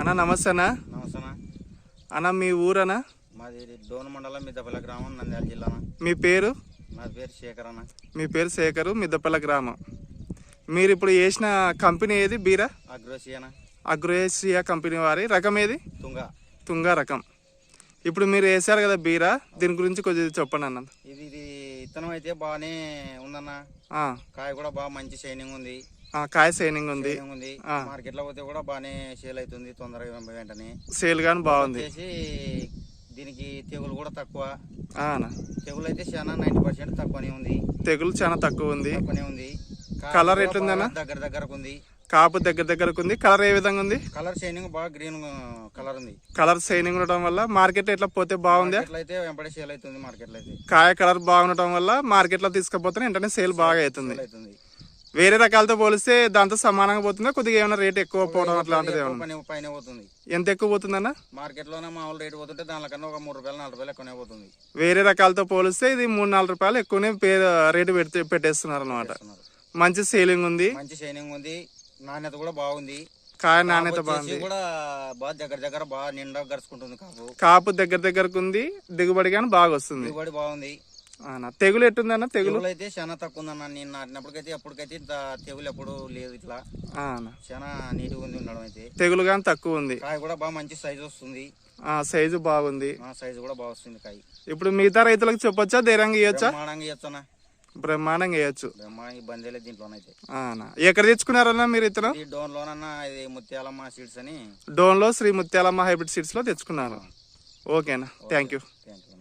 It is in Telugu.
అన్న నమస్తే అన్న. నమస్తే అన్న. మీ ఊరనా మాది డోన్ మండలం మిద్దపల్లి గ్రామం నంద్యాల జిల్లాన మీ పేరు? నా పేరు శేఖర్ అన్న. మీ పేరు శేఖరు మిద్దపల్ల గ్రామం. మీరు ఇప్పుడు చేసిన కంపెనీ ఏది బీరా? అగ్రోసియన అగ్రోయేసియా కంపెనీ వారి. రకం ఏది? తుంగ. తుంగా రకం. ఇప్పుడు మీరు వేసారు కదా బీరా దీని గురించి కొద్దిగా చెప్పండి అన్న. ఇది ఇది ఇత్తనం అయితే బాగానే ఉందన్న. కాయ కూడా బాగా మంచి షైనింగ్ ఉంది. కాయ సైనింగ్ ఉంది. షైనింగ్. మార్కెట్లో పోతే కూడా బాగానే సేల్ అవుతుంది తొందరగా వెంటనే. సేల్ కానీ బాగుంది. దీనికి తెగులు కూడా తక్కువ. తెగులు అయితే చాలా నైన్టీ పర్సెంట్ తక్కువనే ఉంది. తెగులు చాలా తక్కువ ఉంది. తక్కువనే ఉంది. కలర్ ఎట్లుందన్న? దగ్గర దగ్గరకు ఉంది. కాపు దగ్గర దగ్గరకు ఉంది. కలర్ ఏ విధంగా ఉంది? కలర్ షైనింగ్ బాగా గ్రీన్ కలర్ ఉంది. కలర్ సైనింగ్ ఉండటం వల్ల మార్కెట్ ఎట్లా పోతే బాగుంది? అయితే వెంబడి సేల్ అవుతుంది మార్కెట్లో అయితే. కాయ కలర్ బాగుండటం వల్ల మార్కెట్లో తీసుకుపోతే వెంటనే సేల్ బాగా అవుతుంది. వేరే రకాలతో పోలిస్తే దాంతో సమానంగా పోతుందా? కొద్దిగా ఏమైనా రేట్ ఎక్కువ పోవడం అట్లాంటిది పని పోతుంది. ఎంత ఎక్కువ పోతుందన్న? మార్కెట్లోనే మామూలు రేటు పోతుంటే దానికన్నా ఒక మూడు రూపాయలు నాలుగు రూపాయలు ఎక్కువనే పోతుంది. వేరే రకాలతో పోలిస్తే ఇది మూడు నాలుగు రూపాయలు ఎక్కువనే రేటు పెడితే పెట్టేస్తున్నారు. అనమాట. మంచి సేలింగ్ ఉంది. మంచి షైనింగ్ ఉంది. నాణ్యత కూడా బాగుంది. కాయ నాణ్యత బాగుంది. కూడా బాగా దగ్గర దగ్గర బాగా నిండా గరుచుకుంటుంది కాపు. కాపు దగ్గర దగ్గరకు ఉంది. దిగుబడి కానీ బాగా వస్తుంది. దిగుబడి బాగుంది. తెగులు ఎట్టుందన్న తెగులు? తెగులు అయితే చాలా తక్కువ ఉందన్న నేను నాటినప్పటికైతే ఎప్పటికైతే ఇంత తెగులు ఎప్పుడు లేదు ఇట్లా. చాలా నీట్గా ఉంది ఉండడం అయితే. తెగులు కానీ తక్కువ ఉంది కాయ కూడా బాగా మంచి సైజు వస్తుంది. ఆ సైజు బాగుంది. ఆ సైజు కూడా బాగా వస్తుంది కాయ. ఇప్పుడు మిగతా రైతులకు చెప్పొచ్చా ధైర్యంగా ఇవ్వచ్చా బ్రహ్మాండంగా ఇచ్చనా బ్రహ్మాండంగా వేయచ్చు బ్రహ్మాండంగా ఇబ్బంది లేదు దీంట్లోనైతే ఎక్కడ తెచ్చుకున్నారన్నా మీరు ఇతను? డోన్ లోనన్నా ఇది ముత్యాలమ్మ సీడ్స్ అని. డోన్లో శ్రీ ముత్యాలమ్మ హైబ్రిడ్ సీడ్స్లో తెచ్చుకున్నారు. ఓకేనా థ్యాంక్ యూ. Thank you.